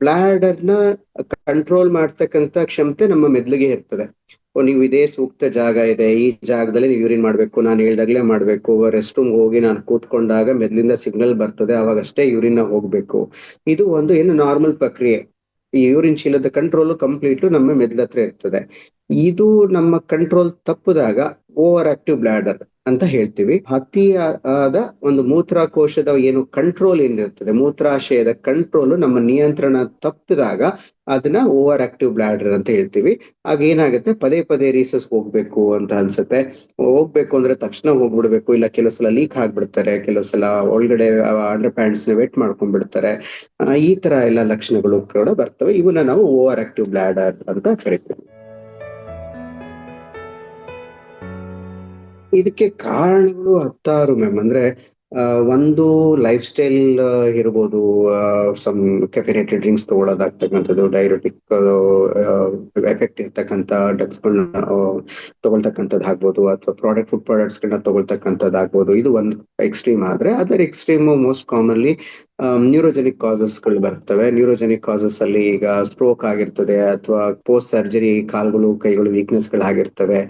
ಬ್ಲಾಡರ್ನ control ಮಾಡ್ತಕ್ಕಂತ ಕ್ಷಮತೆ ನಮ್ಮ ಮೆದ್ಲಿಗೆ ಇರ್ತದೆ. ನೀವು ಇದೇ ಸೂಕ್ತ ಜಾಗ ಇದೆ, ಈ ಜಾಗದಲ್ಲಿ ನೀವು ಯೂರಿನ್ ಮಾಡ್ಬೇಕು, ನಾನು ಹೇಳ್ದಾಗ್ಲೇ ಮಾಡ್ಬೇಕು ರೆಸ್ಟ್ ರೂಮ್ ಹೋಗಿ ನಾನು ಕೂತ್ಕೊಂಡಾಗ ಮೆದ್ಲಿಂದ ಸಿಗ್ನಲ್ ಬರ್ತದೆ ಅವಾಗಷ್ಟೇ ಯೂರಿನ್ ಹೋಗ್ಬೇಕು. ಇದು ಒಂದು ಏನು ನಾರ್ಮಲ್ ಪ್ರಕ್ರಿಯೆ. ಈ ಯೂರಿನ್ ಚೀಲದ ಕಂಟ್ರೋಲ್ ಕಂಪ್ಲೀಟ್ ನಮ್ಮ ಮೆದ್ಲ ಹತ್ರ ಇರ್ತದೆ. ಇದು ನಮ್ಮ ಕಂಟ್ರೋಲ್ ತಪ್ಪದಾಗ ಓವರ್ ಆಕ್ಟಿವ್ ಬ್ಲಾಡರ್. ಅಂತ ಹೇಳ್ತೀವಿ. ಆದ ಒಂದು ಮೂತ್ರಕೋಶದ ಏನು ಕಂಟ್ರೋಲ್ ಏನಿರ್ತದೆ ಮೂತ್ರಾಶಯದ ಕಂಟ್ರೋಲ್ ನಮ್ಮ ನಿಯಂತ್ರಣ ತಪ್ಪಿದಾಗ ಅದನ್ನ ಓವರ್ ಆಕ್ಟಿವ್ ಬ್ಲಾಡರ್ ಅಂತ ಹೇಳ್ತೀವಿ. ಆಗ ಏನಾಗುತ್ತೆ? ಪದೇ ಪದೇ ರೀಸಸ್ ಹೋಗ್ಬೇಕು ಅಂತ ಅನ್ಸುತ್ತೆ. ಹೋಗ್ಬೇಕು ಅಂದ್ರೆ ತಕ್ಷಣ ಹೋಗ್ಬಿಡ್ಬೇಕು, ಇಲ್ಲ ಕೆಲವು ಸಲ ಲೀಕ್ ಆಗ್ಬಿಡ್ತಾರೆ, ಕೆಲವು ಸಲ ಒಳಗಡೆ ಅಂಡರ್ ಪ್ಯಾಂಟ್ಸ್ ವೇಟ್ ಮಾಡ್ಕೊಂಡ್ಬಿಡ್ತಾರೆ. ಈ ತರ ಎಲ್ಲ ಲಕ್ಷಣಗಳು ಕೂಡ ಬರ್ತವೆ. ಇವನ್ನ ನಾವು ಓವರ್ ಆಕ್ಟಿವ್ ಬ್ಲಾಡರ್ ಅಂತ ಕರಿತೀವಿ. ಇದಕ್ಕೆ ಕಾರಣಗಳು ಹತ್ತಾರು ಮ್ಯಾಮ್ ಅಂದ್ರೆ ಒಂದು ಲೈಫ್ ಸ್ಟೈಲ್ ಇರ್ಬೋದು ಸಮ್ ಕೆಫಿನೇಟೆಡ್ ಡ್ರಿಂಕ್ಸ್ ತಗೊಳ್ಳೋದಾಗ್ತಕ್ಕಂಥದ್ದು ಡೈರೆಟಿಕ್ ಎಫೆಕ್ಟ್ ಇರ್ತಕ್ಕಂಥ ಡ್ರಗ್ಸ್ ಗಳನ್ನ ತಗೊಳ್ತಕ್ಕಂಥದ್ದು ಆಗ್ಬೋದು, ಅಥವಾ ಪ್ರಾಡಕ್ಟ್ ಫುಡ್ ಪ್ರಾಡಕ್ಟ್ಸ್ಗಳನ್ನ ತಗೊಳ್ತಕ್ಕಂಥದ್ದು ಆಗ್ಬೋದು ಇದು ಒಂದು ಎಕ್ಸ್ಟ್ರೀಮ್ ಆದ್ರೆ, ಅದರ ಎಕ್ಸ್ಟ್ರೀಮ್ ಮೋಸ್ಟ್ ಕಾಮನ್ಲಿ ನ್ಯೂರೋಜೆನಿಕ್ ಕಾಸಸ್ಗಳು ಬರ್ತವೆ. ನ್ಯೂರೋಜೆನಿಕ್ ಕಾಸಸ್ ಅಲ್ಲಿ ಈಗ ಸ್ಟ್ರೋಕ್ ಆಗಿರ್ತದೆ ಅಥವಾ ಪೋಸ್ಟ್ ಸರ್ಜರಿ ಕಾಲ್ಗಳು, ಕೈಗಳು ವೀಕ್ನೆಸ್ ಗಳಾಗಿರ್ತವೆ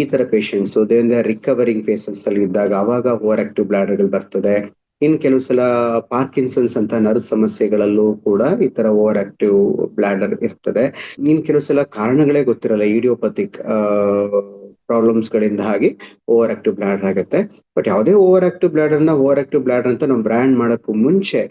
ಈ ತರ ಪೇಷಂಟ್ಸ್ ದೇವಿಂದ ರಿಕವರಿಂಗ್ ಫೇಸಸ್ ಅಲ್ಲಿ ಇದ್ದಾಗ ಅವಾಗ ಓವರ್ ಆಕ್ಟಿವ್ ಬ್ಲಾಡರ್ಗಳು ಬರ್ತದೆ. ಇನ್ ಕೆಲವು ಸಲ ಪಾರ್ಕಿನ್ಸನ್ಸ್ ಅಂತ ನರ್ವ್ ಸಮಸ್ಯೆಗಳಲ್ಲೂ ಕೂಡ ಈ ತರ ಓವರ್ ಆಕ್ಟಿವ್ ಬ್ಲಾಡರ್ ಇರ್ತದೆ. ಇನ್ ಕೆಲವು ಸಲ ಕಾರಣಗಳೇ ಗೊತ್ತಿರಲ್ಲ ಇಡಿಯೋಪತಿಕ್ ಪ್ರಾಬ್ಲಮ್ಸ್ ಗಳಿಂದ ಹಾಗೆ ಓವರ್ ಆಕ್ಟಿವ್ ಬ್ಲಾಡರ್ ಆಗುತ್ತೆ. ಬಟ್ ಯಾವುದೇ ಓವರ್ ಆಕ್ಟಿವ್ ಬ್ಲಾಡರ್ನ ಓವರ್ ಆಕ್ಟಿವ್ ಬ್ಲಾಡರ್ ಅಂತ ನಾವು ಬ್ರ್ಯಾಂಡ್ ಮಾಡೋಕ್ಕೂ ಮುಂಚೆ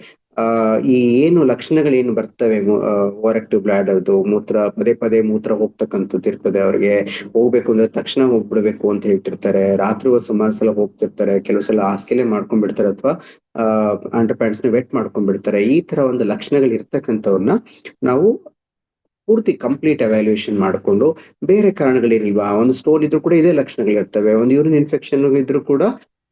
ಈ ಏನು ಲಕ್ಷಣಗಳು ಏನು ಬರ್ತವೆ ಓವರ್ ಆಕ್ಟಿವ್ ಬ್ಲಾಡರ್ದು ಮೂತ್ರ, ಪದೇ ಪದೇ ಮೂತ್ರ ಹೋಗ್ತಕ್ಕಂಥದ್ದು ಇರ್ತದೆ. ಅವ್ರಿಗೆ ಹೋಗ್ಬೇಕು ಅಂದ್ರೆ ತಕ್ಷಣ ಹೋಗ್ಬಿಡ್ಬೇಕು ಅಂತ ಹೇಳ್ತಿರ್ತಾರೆ. ರಾತ್ರಿ ಸುಮಾರು ಸಲ ಹೋಗ್ತಿರ್ತಾರೆ. ಕೆಲವು ಸಲ ಹಾಸಿಗೆಲೆ ಮಾಡ್ಕೊಂಡ್ಬಿಡ್ತಾರೆ ಅಥವಾ ಅಂಡರ್ ಪ್ಯಾಂಟ್ಸ್ನ ವೆಟ್ ಮಾಡ್ಕೊಂಡ್ಬಿಡ್ತಾರೆ. ಈ ತರ ಒಂದು ಲಕ್ಷಣಗಳು ಇರ್ತಕ್ಕಂಥವ್ರನ್ನ ನಾವು ಪೂರ್ತಿ ಕಂಪ್ಲೀಟ್ ಅವ್ಯಾಲ್ಯೂಯೇಷನ್ ಮಾಡಿಕೊಂಡು ಬೇರೆ ಕಾರಣಗಳೇನಿಲ್ವಾ ಒಂದು ಸ್ಟೋನ್ ಇದ್ರೂ ಕೂಡ ಇದೇ ಲಕ್ಷಣಗಳಿರ್ತವೆ. ಒಂದು ಯೂರಿನ್ ಇನ್ಫೆಕ್ಷನ್ ಇದ್ರೂ ಕೂಡ,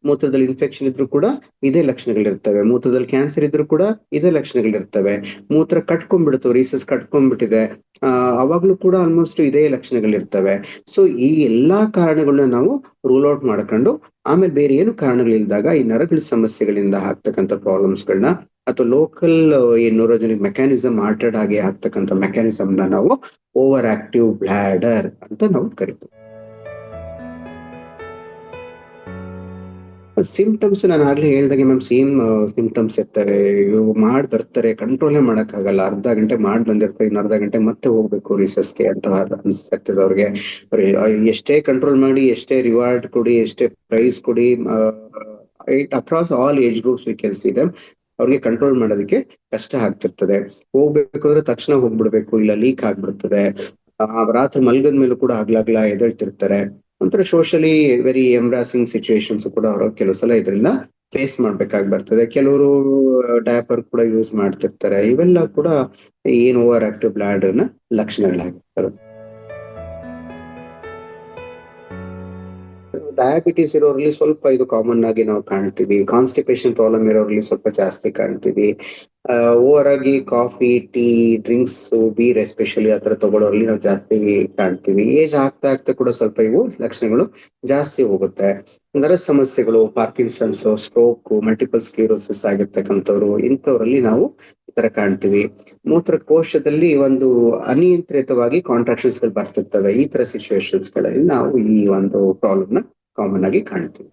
ಮೂತ್ರದಲ್ಲಿ ಇನ್ಫೆಕ್ಷನ್ ಇದ್ರೂ ಕೂಡ ಇದೇ ಲಕ್ಷಣಗಳಿರ್ತವೆ. ಮೂತ್ರದಲ್ಲಿ ಕ್ಯಾನ್ಸರ್ ಇದ್ರೂ ಕೂಡ ಇದೇ ಲಕ್ಷಣಗಳಿರ್ತವೆ. ಮೂತ್ರ ಕಟ್ಕೊಂಡ್ಬಿಡ್ತು ರೀಸಸ್ ಕಟ್ಕೊಂಡ್ಬಿಟ್ಟಿದೆ. ಆ, ಅವಾಗ್ಲೂ ಕೂಡ ಆಲ್ಮೋಸ್ಟ್ ಇದೇ ಲಕ್ಷಣಗಳಿರ್ತವೆ. ಸೊ ಈ ಎಲ್ಲಾ ಕಾರಣಗಳನ್ನ ನಾವು ರೂಲ್ ಔಟ್ ಮಾಡ್ಕೊಂಡು, ಆಮೇಲೆ ಬೇರೆ ಏನು ಕಾರಣಗಳಿಲ್ದಾಗ ಈ ನರಗಳ ಸಮಸ್ಯೆಗಳಿಂದ ಆಗ್ತಕ್ಕಂಥ ಪ್ರಾಬ್ಲಮ್ಸ್ ಗಳನ್ನ ಅಥವಾ ಲೋಕಲ್ ಏನ್ ನ್ಯೂರೋಜೆನಿಕ್ ಮೆಕ್ಯಾನಿಸಮ್ ಆಲ್ಟರ್ಡ್ ಆಗಿ ಆಗ್ತಕ್ಕಂಥ ಮೆಕ್ಯಾನಿಸಮ್ನ ನಾವು ಓವರ್ ಆಕ್ಟಿವ್ ಬ್ಲಾಡರ್ ಅಂತ ನಾವು ಕರಿತೀವಿ. ಸಿಂಪ್ಟಮ್ಸ್ ನಾನು ಆಗ್ಲೇ ಹೇಳಿದಾಗೆ ಮ್ಯಾಮ್ ಸೇಮ್ ಸಿಂಪ್ಟಮ್ಸ್ ಇರ್ತವೆ. ಇವು ಮಾಡಿ ಬರ್ತಾರೆ ಕಂಟ್ರೋಲೇ ಮಾಡೋಕ್ಕಾಗಲ್ಲ. ಅರ್ಧ ಗಂಟೆ ಮಾಡಿ ಬಂದಿರ್ತಾರೆ, ಇನ್ನು ಅರ್ಧ ಗಂಟೆ ಮತ್ತೆ ಹೋಗ್ಬೇಕು ರಿಸಸ್ಗೆ ಅಂತ ಅನ್ಸ್ತಾ ಇರ್ತದೆ ಅವ್ರಿಗೆ ಎಷ್ಟೇ ಕಂಟ್ರೋಲ್ ಮಾಡಿ, ಎಷ್ಟೇ ರಿವಾರ್ಡ್ ಕೊಡಿ, ಎಷ್ಟೇ ಪ್ರೈಸ್ ಕೊಡಿ across all age groups we ಕೆಲ್ಸ ಇದೆ ಅವ್ರಿಗೆ ಕಂಟ್ರೋಲ್ ಮಾಡೋದಕ್ಕೆ ಕಷ್ಟ ಆಗ್ತಿರ್ತದೆ. ಹೋಗ್ಬೇಕು ಅಂದ್ರೆ ತಕ್ಷಣ ಹೋಗ್ಬಿಡ್ಬೇಕು, ಇಲ್ಲ ಲೀಕ್ ಆಗ್ಬಿಡ್ತದೆ. ರಾತ್ರಿ ಮಲ್ಗದ ಮೇಲೂ ಕೂಡ ಆಗ್ಲಾಗ್ಲ ಎದಳ್ತಿರ್ತಾರೆ ಒಂಥರ ಸೋಷಲಿ ವೆರಿ ಎಂಬ್ರಾಸಿಂಗ್ ಸಿಚುವೇಶನ್ಸ್ ಕೂಡ ಅವರು ಕೆಲವು ಸಲ ಇದರಿಂದ ಫೇಸ್ ಮಾಡ್ಬೇಕಾಗಿ ಬರ್ತದೆ ಕೆಲವರು ಡಯಾಪರ್ ಕೂಡ ಯೂಸ್ ಮಾಡ್ತಿರ್ತಾರೆ. ಇವೆಲ್ಲ ಕೂಡ ಏನ್ ಓವರ್ ಆಕ್ಟಿವ್ ಬ್ಲಾಡರ್ನ ನ ಲಕ್ಷಣಗಳಾಗಿರ್ತವೆ ಡಯಾಬಿಟಿಸ್ ಇರೋರಲ್ಲಿ ಸ್ವಲ್ಪ ಇದು ಕಾಮನ್ ಆಗಿ ನಾವು ಕಾಣ್ತೀವಿ. ಕಾನ್ಸ್ಟಿಪೇಷನ್ ಪ್ರಾಬ್ಲಮ್ ಇರೋರಲ್ಲಿ ಸ್ವಲ್ಪ ಜಾಸ್ತಿ ಕಾಣ್ತೀವಿ. ಓವರ್ ಆಗಿ coffee tea drinks beer especially ಆ ಆತರ ತಗೊಳ್ಳೋರಲ್ಲಿ ನಾವು ಜಾಸ್ತಿ ಕಾಣ್ತೀವಿ. ಏಜ್ ಆಗ್ತಾ ಆಗ್ತಾ ಕೂಡ ಸ್ವಲ್ಪ ಇವು ಲಕ್ಷಣಗಳು ಜಾಸ್ತಿ ಹೋಗುತ್ತೆ. ನರ ಸಮಸ್ಯೆಗಳು ಪಾರ್ಕಿನ್ಸನ್ಸ್ ಸ್ಟ್ರೋಕ್ ಮಲ್ಟಿಪಲ್ ಸ್ಕ್ಲೀರೋಸಿಸ್ ಆಗಿರ್ತಕ್ಕಂಥವ್ರು, ಇಂಥವ್ರಲ್ಲಿ ನಾವು ಈ ತರ ಕಾಣ್ತೀವಿ. ಮೂತ್ರಕೋಶದಲ್ಲಿ ಒಂದು ಅನಿಯಂತ್ರಿತವಾಗಿ ಕಾಂಟ್ರಾಕ್ಷನ್ಸ್ಗಳು ಬರ್ತಿರ್ತವೆ. ಈ ತರ ಸಿಚುವೇಶನ್ಸ್ಗಳಲ್ಲಿ ನಾವು ಈ ಒಂದು ಪ್ರಾಬ್ಲಮ್ನ ಕಾಮನ್ ಆಗಿ ಕಾಣ್ತೀವಿ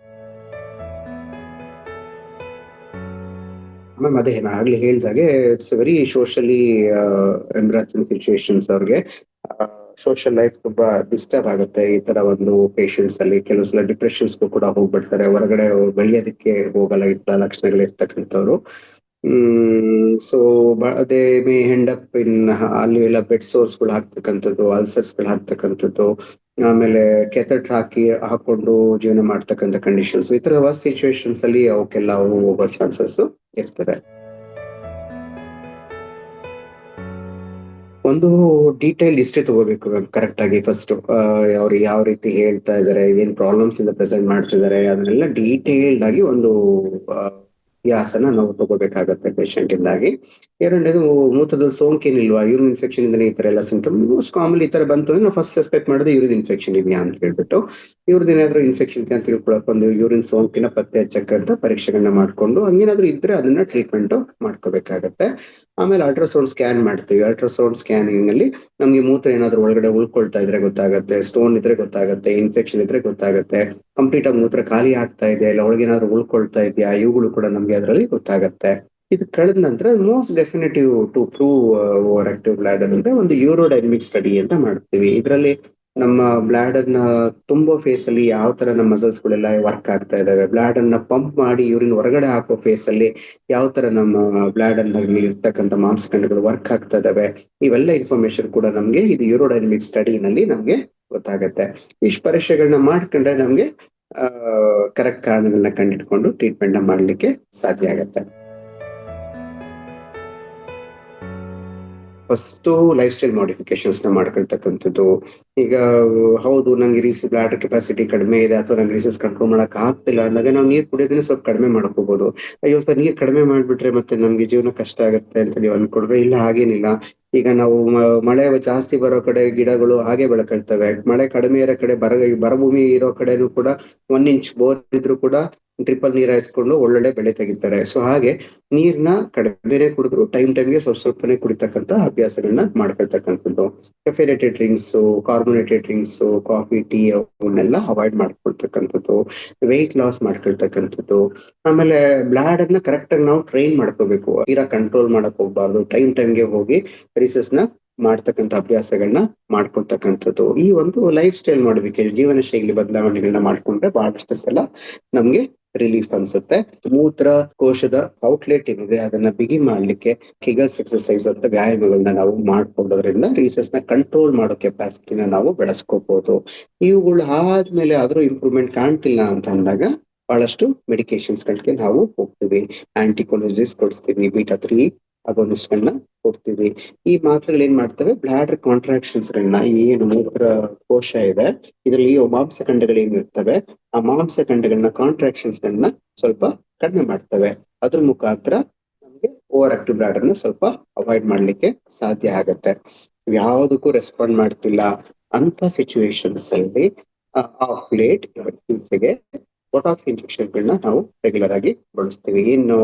ಮ್ಯಾಮ್ ಅದೇ ನಾ ಆಗ್ಲಿ ಹೇಳ್ದಾಗೆ it's very socially embarrassing situations ಅವ್ರಿಗೆ ಸೋಷಿಯಲ್ ಲೈಫ್ ತುಂಬಾ ಡಿಸ್ಟರ್ಬ್ ಆಗುತ್ತೆ. ಈ ತರ ಒಂದು ಪೇಷಂಟ್ಸ್ ಅಲ್ಲಿ ಕೆಲವು ಸಲ ಡಿಪ್ರೆಷನ್ಸ್ ಕೂಡ ಹೋಗ್ಬಿಡ್ತಾರೆ. ಹೊರಗಡೆ ಬೆಳೆಯೋದಕ್ಕೆ ಹೋಗಲ್ಲ ಈ ತರ ಲಕ್ಷಣಗಳು ಇರ್ತಕ್ಕಂಥವ್ರು. ಹ್ಮ್ ಸೊ ಅದೇ ಮೇ ಹೆಂಡ್ ಅಪ್ ಇನ್ ಅಲ್ಲಿ ಎಲ್ಲ ಬೆಡ್ ಸೋರ್ಸ್ಗಳು ಹಾಕ್ತಕ್ಕಂಥದ್ದು ಅಲ್ಸರ್ಸ್ಗಳು ಹಾಕ್ತಕ್ಕಂಥದ್ದು. ಆಮೇಲೆ ಕೆಥಟ್ ಹಾಕಿ, ಹಾಕೊಂಡು ಜೀವನ ಮಾಡ್ತಕ್ಕಂಥ ಕಂಡೀಷನ್ಸ್ ಈ ತರ ಸಿಚುವೇಶನ್ಸ್ ಅಲ್ಲಿ ಅವಕ್ಕೆಲ್ಲ ಹೋಗೋ ಚಾನ್ಸಸ್ ಇರ್ತದೆ ಒಂದು ಡೀಟೇಲ್ ಇಷ್ಟೇ ತಗೋಬೇಕು ಮ್ಯಾಮ್ ಕರೆಕ್ಟ್ ಆಗಿ ಫಸ್ಟ್ ಅವ್ರು ಯಾವ ರೀತಿ ಹೇಳ್ತಾ ಇದಾರೆ ಏನ್ ಪ್ರಾಬ್ಲಮ್ಸ್ ಇಂದ ಪ್ರೆಸೆಂಟ್ ಮಾಡ್ತಿದ್ದಾರೆ ಅದನ್ನೆಲ್ಲ ಡೀಟೇಲ್ಡ್ ಆಗಿ ಒಂದು ಇತಿಹಾಸನ ನಾವು ತಗೋಬೇಕಾಗತ್ತೆ ಪೇಷಂಟ್ ಇಂದಾಗಿ. ಎರಡನೇದು ಮೂತ್ರದಲ್ಲಿ ಸೋಂಕೇನಿಲ್ವಾ? ಯೂರಿನ್ ಇನ್ಫೆಕ್ಷನ್ ಇಂದನೇ ಈ ತರ ಎಲ್ಲ ಸಿಂಟಮ್ ಮೋಸ್ಟ್ ಕಾಮನ್ ಈ ತರ ಬಂತು ಅಂದ್ರೆ ಫಸ್ಟ್ ಸಸ್ಪೆಕ್ಟ್ ಮಾಡೋದು ಯೂರಿನ್ ಇನ್ಫೆಕ್ಷನ್ ಇದೆಯಾ ಅಂತ ಹೇಳ್ಬಿಟ್ಟು, ಇವ್ರದ್ದು ಏನಾದ್ರು ಇನ್ಫೆಕ್ಷನ್ ಇದೆ ಅಂತ ತಿಳ್ಕೊಳಕ್ ಒಂದು ಯೂರಿನ್ ಸೋಂಕಿನ ಪತ್ತೆ ಹಚ್ಚಕ್ಕಂತ ಪರೀಕ್ಷೆಗಳನ್ನ ಮಾಡ್ಕೊಂಡು, ಹಂಗೇನಾದ್ರು ಇದ್ರೆ ಅದನ್ನ ಟ್ರೀಟ್ಮೆಂಟ್ ಮಾಡ್ಕೋಬೇಕಾಗತ್ತೆ. ಆಮೇಲೆ ಅಲ್ಟ್ರಾಸೌಂಡ್ ಸ್ಕ್ಯಾನ್ ಮಾಡ್ತೀವಿ. ಅಲ್ಟ್ರಾಸೌಂಡ್ ಸ್ಕ್ಯಾನಿಂಗ್ ಅಲ್ಲಿ ನಮ್ಗೆ ಮೂತ್ರ ಏನಾದ್ರು ಒಳಗಡೆ ಉಳ್ಕೊಳ್ತಾ ಇದ್ರೆ ಗೊತ್ತಾಗುತ್ತೆ ಸ್ಟೋನ್ ಇದ್ರೆ ಗೊತ್ತಾಗುತ್ತೆ ಇನ್ಫೆಕ್ಷನ್ ಇದ್ರೆ ಗೊತ್ತಾಗುತ್ತೆ ಕಂಪ್ಲೀಟ್ ಆಗಿ ಮೂತ್ರ ಖಾಲಿ ಆಗ್ತಾ ಇದೆ ಇಲ್ಲ ಒಳಗೇನಾದ್ರು ಉಳ್ಕೊಳ್ತಾ ಇದೆಯಾ? ಇವುಗಳು ಕೂಡ ನಮ್ಗೆ ಅದರಲ್ಲಿ ಗೊತ್ತಾಗತ್ತೆ. ಇದು ಕಳೆದ ನಂತರ most definitive to prove over active bladder ಅಂದ್ರೆ ಒಂದು ಯೂರೋಡೈನಮಿಕ್ ಸ್ಟಡಿ ಅಂತ ಮಾಡ್ತೀವಿ. ಇದರಲ್ಲಿ ನಮ್ಮ ಬ್ಲಾಡರ್ನ ತುಂಬೋ ಫೇಸ್ ಅಲ್ಲಿ ಯಾವ ತರ ನಮ್ಮ ಮಸಲ್ಸ್ ಗಳೆಲ್ಲ ವರ್ಕ್ ಆಗ್ತಾ ಇದಾವೆ. ಬ್ಲಾಡರ್ನ ಪಂಪ್ ಮಾಡಿ ಯೂರಿನ್ ಹೊರಗಡೆ ಹಾಕೋ ಫೇಸ್ ಅಲ್ಲಿ ಯಾವ ತರ ನಮ್ಮ ಬ್ಲಾಡರ್ನಲ್ಲಿ ಇರ್ತಕ್ಕಂಥ ಮಾಂಸಖಂಡಗಳು ವರ್ಕ್ ಆಗ್ತಾ ಇದಾವೆ. ಇವೆಲ್ಲ ಇನ್ಫಾರ್ಮೇಶನ್ ಕೂಡ ನಮ್ಗೆ ಇದು ಯೂರೋಡೈನಮಿಕ್ ಸ್ಟಡಿ ನಲ್ಲಿ ನಮ್ಗೆ ಗೊತ್ತಾಗತ್ತೆ. ಇಷ್ಟು ಪರೀಕ್ಷೆಗಳನ್ನ ಮಾಡ್ಕೊಂಡ್ರೆ ನಮ್ಗೆ ಕರೆಕ್ಟ್ ಕಾರಣಗಳನ್ನ ಕಂಡಿಟ್ಕೊಂಡು ಟ್ರೀಟ್ಮೆಂಟ್ನ ಮಾಡ್ಲಿಕ್ಕೆ ಸಾಧ್ಯ ಆಗತ್ತೆ. ಫಸ್ಟ್ ಲೈಫ್ ಸ್ಟೈಲ್ ಮಾಡಿಫಿಕೇಶನ್ಸ್ನ ಮಾಡ್ಕೊಳ್ತಕ್ಕಂಥದ್ದು. ಈಗ, ಹೌದು, ನಂಗೆ ರೀಸ್ ಬ್ಲಾಡರ್ ಕೆಪಾಸಿಟಿ ಕಡಿಮೆ ಇದೆ ಅಥವಾ ನಂಗೆ ರೀಸಸ್ ಕಂಟ್ರೋಲ್ ಮಾಡಕ್ ಆಗ್ತಿಲ್ಲ ಅಂದಾಗ ನಾವು ನೀರ್ ಕುಡಿಯೋದನ್ನ ಸ್ವಲ್ಪ ಕಡಿಮೆ ಮಾಡ್ಕೋಬಹುದು ಅಯ್ಯೋ, ಸರ್, ನೀರ್ ಕಡಿಮೆ ಮಾಡ್ಬಿಟ್ರೆ ಮತ್ತೆ ನಮ್ಗೆ ಜೀವನ ಕಷ್ಟ ಆಗುತ್ತೆ ಅಂತ ನೀವು ಅನ್ಕೊಂಡ್ರೆ ಇಲ್ಲ, ಹಾಗೇನಿಲ್ಲ. ಈಗ ನಾವು ಮಳೆ ಜಾಸ್ತಿ ಬರೋ ಕಡೆ ಗಿಡಗಳು ಹಾಗೆ ಬೆಳ್ಕೊಳ್ತವೆ. ಮಳೆ ಕಡಿಮೆ ಇರೋ ಕಡೆ ಬರ ಬರಭೂಮಿ ಇರೋ ಕಡೆನೂ ಕೂಡ ಒಂದ್ ಇಂಚ್ ಬೋರ್ ಇದ್ರು ಕೂಡ ಟ್ರಿಪಲ್ ನೀರ್ ಹಾಯಿಸ್ಕೊಂಡು ಒಳ್ಳೊಳ್ಳೆ ಬೆಳೆ ತೆಗಿತಾರೆ. ಸೊ ಹಾಗೆ ನೀರ್ನ ಕಡಿಮೆನೆ ಕುಡಿದ್ರು ಟೈಮ್ ಟೈಮ್ಗೆ ಸ್ವಲ್ಪ ಸ್ವಲ್ಪನೇ ಕುಡಿತಕ್ಕಂತ ಅಭ್ಯಾಸಗಳನ್ನ ಮಾಡ್ಕೊಳ್ತಕ್ಕಂಥದ್ದು. Caffeinated drinks carbonated drinks coffee tea ಅವನ್ನೆಲ್ಲ ಅವಾಯ್ಡ್ ಮಾಡ್ಕೊಳ್ತಕ್ಕಂಥದ್ದು. ವೆಯ್ಟ್ ಲಾಸ್ ಮಾಡ್ಕೊಳ್ತಕ್ಕಂಥದ್ದು. ಆಮೇಲೆ ಬ್ಲಾಡ್ ಅನ್ನ ಕರೆಕ್ಟ್ ಆಗಿ ನಾವು ಟ್ರೈನ್ ಮಾಡ್ಕೋಬೇಕು. ತೀರಾ ಕಂಟ್ರೋಲ್ ಮಾಡಕ್ ಹೋಗ್ಬಾರ್ದು. ಟೈಮ್ ಟೈಮ್ಗೆ ಹೋಗಿ ರಿಸರ್ಚ್ನ ಮಾಡ್ತಕ್ಕಂಥ ಅಭ್ಯಾಸಗಳನ್ನ ಮಾಡ್ಕೊಳ್ತಕ್ಕಂಥದ್ದು. ಈ ಒಂದು ಲೈಫ್ ಸ್ಟೈಲ್ ಮಾಡಬೇಕು ಜೀವನ ಶೈಲಿ ಬದಲಾವಣೆಗಳನ್ನ ಮಾಡ್ಕೊಂಡ್ರೆ ಬಹಳಷ್ಟು ಸಲ ನಮ್ಗೆ ರಿಲೀಫ್ ಅನ್ಸುತ್ತೆ. ಮೂತ್ರ ಕೋಶದ ಔಟ್ಲೆಟ್ ಏನಿದೆ, ಅದನ್ನ ಬಿಗಿ ಮಾಡ್ಲಿಕ್ಕೆ ಕಿಗಲ್ಸ್ ಎಕ್ಸರ್ಸೈಸ್ ಅಂತ ವ್ಯಾಯಾಮಗಳನ್ನ ನಾವು ಮಾಡ್ಕೊಳ್ಳೋದ್ರಿಂದ ರೀಸಸ್ನ ಕಂಟ್ರೋಲ್ ಮಾಡೋ ಕೆಪಾಸಿಟಿನ ನಾವು ಬೆಳೆಸ್ಕೋಬಹುದು ಇವುಗಳು ಆದ್ಮೇಲೆ ಆದ್ರೂ ಇಂಪ್ರೂವ್ಮೆಂಟ್ ಕಾಣ್ತಿಲ್ಲ ಅಂತ ಅಂದಾಗ ಬಹಳಷ್ಟು ಮೆಡಿಕೇಶನ್ಸ್ ಗಳಿಗೆ ನಾವು ಹೋಗ್ತೀವಿ. ಆಂಟಿಕೊಲೋಜಿಸ್ ಕೊಡಿಸ್ತೀವಿ ಬೀಟಾ ತ್ರೀ ಅಗೋನಿಸ್ಗಳನ್ನ ಕೊಡ್ತೀವಿ. ಈ ಮಾತ್ರೆಗಳು ಏನ್ ಮಾಡ್ತವೆ? ಬ್ಲಾಡರ್ ಕಾಂಟ್ರಾಕ್ಷನ್ಸ್ ಗಳನ್ನ ಏನು ಮೂತ್ರ ಕೋಶ ಇದೆ, ಇದರಲ್ಲಿ ಮಾಂಸಖಂಡಗಳು ಇರ್ತವೆ? ಆ ಮಾಂಸಖಂಡಗಳನ್ನ ಕಾಂಟ್ರಾಕ್ಷನ್ಸ್ ಗಳನ್ನ ಸ್ವಲ್ಪ ಕಡಿಮೆ ಮಾಡ್ತವೆ. ಅದ್ರ ಮುಖಾಂತರ ನಮ್ಗೆ ಓವರ್ ಆಕ್ಟಿವ್ ಬ್ಲಾಡರ್ನ ಸ್ವಲ್ಪ ಅವಾಯ್ಡ್ ಮಾಡ್ಲಿಕ್ಕೆ ಸಾಧ್ಯ ಆಗತ್ತೆ. ಯಾವುದಕ್ಕೂ ರೆಸ್ಪಾಂಡ್ ಮಾಡ್ತಿಲ್ಲ ಅಂತ ಸಿಚುವೇಶನ್ಸ್ ಅಲ್ಲಿ ಆಫ್ ಲೇಟ್ ಇತ್ತೀಚೆಗೆ ಬೊಟಾಕ್ಸ್ ಇಂಜೆಕ್ಷನ್ಗಳನ್ನ ನಾವು ರೆಗ್ಯುಲರ್ ಆಗಿ ಬಳಸ್ತೀವಿ. ಇನ್ನು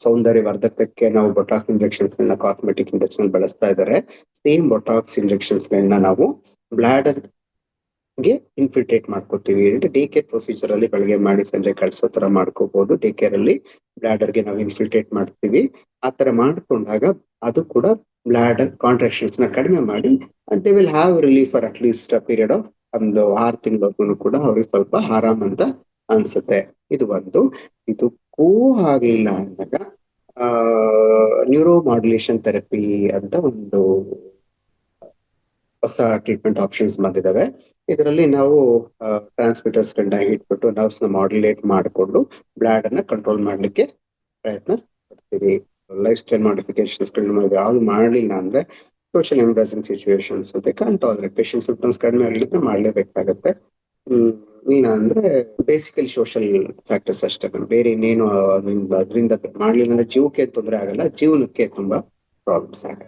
ಸೌಂದರ್ಯ ವರ್ಧಕಕ್ಕೆ ನಾವು ಬೊಟಾಕ್ಸ್ ಇಂಜೆಕ್ಷನ್ಸ್ ಗಳನ್ನ ಕಾಸ್ಮೆಟಿಕ್ ಇಂಡಸ್ಟ್ರಿ ಬಳಸ್ತಾ ಇದ್ದಾರೆ ಸೇಮ್ ಬೊಟಾಕ್ಸ್ ಇಂಜೆಕ್ಷನ್ಸ್ ಗಳನ್ನ ನಾವು ಬ್ಲಾಡರ್ಗೆ ಇನ್ಫಿಲ್ಟ್ರೇಟ್ ಮಾಡ್ಕೋತೀವಿ. ಡೇ ಕೇರ್ ಪ್ರೊಸೀಜರ್ ಅಲ್ಲಿ ಬೆಳಗ್ಗೆ ಮಾಡಿ ಸಂಜೆ ಕಳ್ಸೋ ತರ ಮಾಡ್ಕೋಬಹುದು ಡೇ ಕೇರ್ ಅಲ್ಲಿ ಬ್ಲಾಡರ್ಗೆ ನಾವು ಇನ್ಫಿಲ್ಟ್ರೇಟ್ ಮಾಡ್ತೀವಿ. ಆ ತರ ಮಾಡ್ಕೊಂಡಾಗ ಅದು ಕೂಡ ಬ್ಲಾಡರ್ ಕಾಂಟ್ರಾಕ್ಷನ್ಸ್ನ ಕಡಿಮೆ ಮಾಡಿ they will have relief for at least period of ಒಂದು ಆರು ತಿಂಗಳವರೆಗೂ ಕೂಡ ಅವ್ರಿಗೆ ಸ್ವಲ್ಪ ಆರಾಮ್ ಅಂತ ಅನ್ಸುತ್ತೆ. ಇದು ಒಂದು. ಇದಕ್ಕೂ ಆಗ್ಲಿಲ್ಲ ಅಂದಾಗ, ಆ ನ್ಯೂರೋ ಮಾಡ್ಯುಲೇಷನ್ ಥೆರಪಿ ಅಂತ ಒಂದು ಹೊಸ ಟ್ರೀಟ್ಮೆಂಟ್ ಆಪ್ಷನ್ಸ್ ಬಂದಿದ್ದಾವೆ ಇದರಲ್ಲಿ ನಾವು ಟ್ರಾನ್ಸ್ಮಿಟರ್ಸ್ ಗಳನ್ನ ಇಟ್ಬಿಟ್ಟು ನರ್ವ್ಸ್ನ ಮಾಡ್ಯುಲೇಟ್ ಮಾಡಿಕೊಂಡು ಬ್ಲಾಡ್ ಅನ್ನ ಕಂಟ್ರೋಲ್ ಮಾಡ್ಲಿಕ್ಕೆ ಪ್ರಯತ್ನ ಪಡ್ತೀವಿ. ಲೈಫ್ ಸ್ಟೈಲ್ ಮಾಡಿಫಿಕೇಶನ್ಸ್ ಯಾವ್ದು ಮಾಡ್ಲಿಲ್ಲ ಅಂದ್ರೆ ಸೋಷಿಯಲ್ ಎಂಬ್ರಾಸಿಂಗ್ ಸಿಚುವೇಶನ್ಸ್ ಅಂತ ಕಂಟ್ರೋಲ್ ಪೇಷಂಟ್ ಸಿಂಪ್ಟಮ್ಸ್ ಕಡಿಮೆ ಆಗಲಿಕ್ಕೆ ಮಾಡ್ಲೇಬೇಕಾಗತ್ತೆ. ಹ್ಮ್. ಇಲ್ಲ ಅಂದ್ರೆ ಬೇಸಿಕಲಿ ಸೋಷಿಯಲ್ ಫ್ಯಾಕ್ಟರ್ಸ್ ಅಷ್ಟೇ ಬೇರೆ ಇನ್ನೇನು ಅದರಿಂದ ಅದರಿಂದ ಮಾಡ್ಲಿಲ್ಲ ಅಂದ್ರೆ ಜೀವಕ್ಕೆ ತೊಂದರೆ ಆಗಲ್ಲ, ಜೀವನಕ್ಕೆ ತುಂಬಾ ಪ್ರಾಬ್ಲಮ್ಸ್ ಆಗ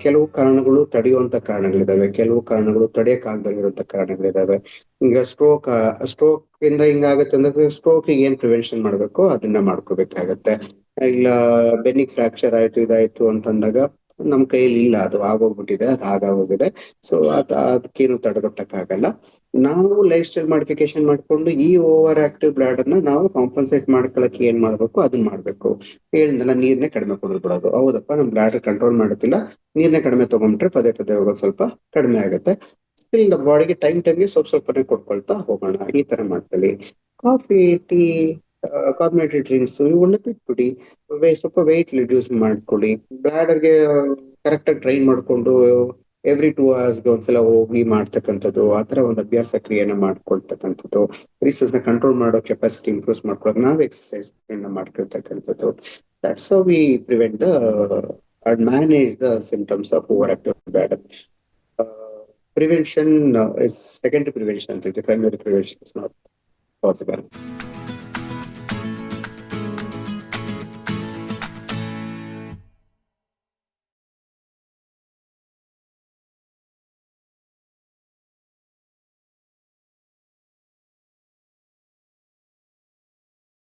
ಕೆಲವು ಕಾರಣಗಳು ತಡೆಯುವಂತ ಕಾರಣಗಳಿದಾವೆ, ಕೆಲವು ಕಾರಣಗಳು ತಡೆಯಕ್ಕಾಗದಲ್ಲಿರುವಂತ ಕಾರಣಗಳಿದಾವೆ. ಈಗ ಸ್ಟ್ರೋಕ್ ಸ್ಟ್ರೋಕ್ ಇಂದ ಹಿಂಗಾಗತ್ತೆ ಅಂದ್ರೆ ಸ್ಟ್ರೋಕ್ ಏನ್ ಪ್ರಿವೆನ್ಷನ್ ಮಾಡ್ಬೇಕು ಅದನ್ನ ಮಾಡ್ಕೋಬೇಕಾಗತ್ತೆ. ಇಲ್ಲ ಬೆನ್ನಿಗ್ ಫ್ರಾಕ್ಚರ್ ಆಯ್ತು, ಇದಾಯ್ತು ಅಂತಂದಾಗ ನಮ್ ಕೈಯಲ್ಲಿ ಇಲ್ಲ, ಅದು ಆಗೋಗ್ಬಿಟ್ಟಿದೆ, ಅದು ಆಗೋಗಿದೆ ಸೊ ಅದ್, ಅದಕ್ಕೇನು ತಡೆಗಟ್ಟಕ್ಕಾಗಲ್ಲ. ನಾವು ಲೈಫ್ ಸ್ಟೈಲ್ ಮಾಡಿಫಿಕೇಶನ್ ಮಾಡ್ಕೊಂಡು ಈ ಓವರ್ ಆಕ್ಟಿವ್ ಬ್ಲಾಡ್ ಅನ್ನ ನಾವು ಕಾಂಪನ್ಸೇಟ್ ಮಾಡ್ಕೊಳಕ್ಕೆ ಏನ್ ಮಾಡ್ಬೇಕು? ಅದನ್ನ ಮಾಡ್ಬೇಕು. ಹೇಳಿದ್ನಲ್ಲ ನೀರ್ನೇ ಕಡಿಮೆ ಬಿಡೋದು. ಹೌದಪ್ಪ, ನಮ್ ಬ್ಲಾಡ್ ಕಂಟ್ರೋಲ್ ಮಾಡುತ್ತಿಲ್ಲ. ನೀರ್ನೇ ಕಡಿಮೆ ತಗೊಂಡ್ರೆ ಪದೇ ಪದೇ ಹೋಗೋದು ಸ್ವಲ್ಪ ಕಡಿಮೆ ಆಗುತ್ತೆ. ಸ್ಟಿಲ್ ಬಾಡಿಗೆ ಟೈಮ್ ಟೈಮ್ಗೆ ಸ್ವಲ್ಪ ಸ್ವಲ್ಪನೇ ಕೊಟ್ಕೊಳ್ತಾ ಹೋಗೋಣ. ಈ ತರ ಮಾಡ್ಕೊಳ್ಳಿ. ಕಾಫಿ ಟೀ ಕಾರ್ಬೋನೇಟೆಡ್ ಡ್ರಿಂಕ್ಸ್ ಇವನ್ನ ಬಿಟ್ಬಿಡಿ ಸ್ವಲ್ಪ ವೆಯ್ಟ್ ರಿಡ್ಯೂಸ್ ಮಾಡ್ಕೊಳ್ಳಿ. ಬ್ಲಾಡರ್ಗೆ ಕರೆಕ್ಟ್ ಆಗಿ ಟ್ರೈನ್ ಮಾಡ್ಕೊಂಡು ಎವ್ರಿ ಟೂ ಅವರ್ಸ್ಗೆ ಒಂದ್ಸಲ ಹೋಗಿ ಮಾಡ್ತಕ್ಕಂಥದ್ದು, ಆ ತರ ಒಂದು ಅಭ್ಯಾಸ ಕ್ರಿಯೆನ ಮಾಡ್ಕೊಳ್ತಕ್ಕಂಥದ್ದು. ರೀಸಸ್ನ ಕಂಟ್ರೋಲ್ ಮಾಡೋ ಕೆಪಾಸಿಟಿ ಇಂಪ್ರೂವ್ ಮಾಡ್ಕೊಳಕ್ ನಾವು exercise ಮಾಡ್ಕೊಳ್ತಕ್ಕಂಥದ್ದು. That's how we prevent the and manage the symptoms of over active bladder prevention is second prevention ಅಂತ primary prevention is not possible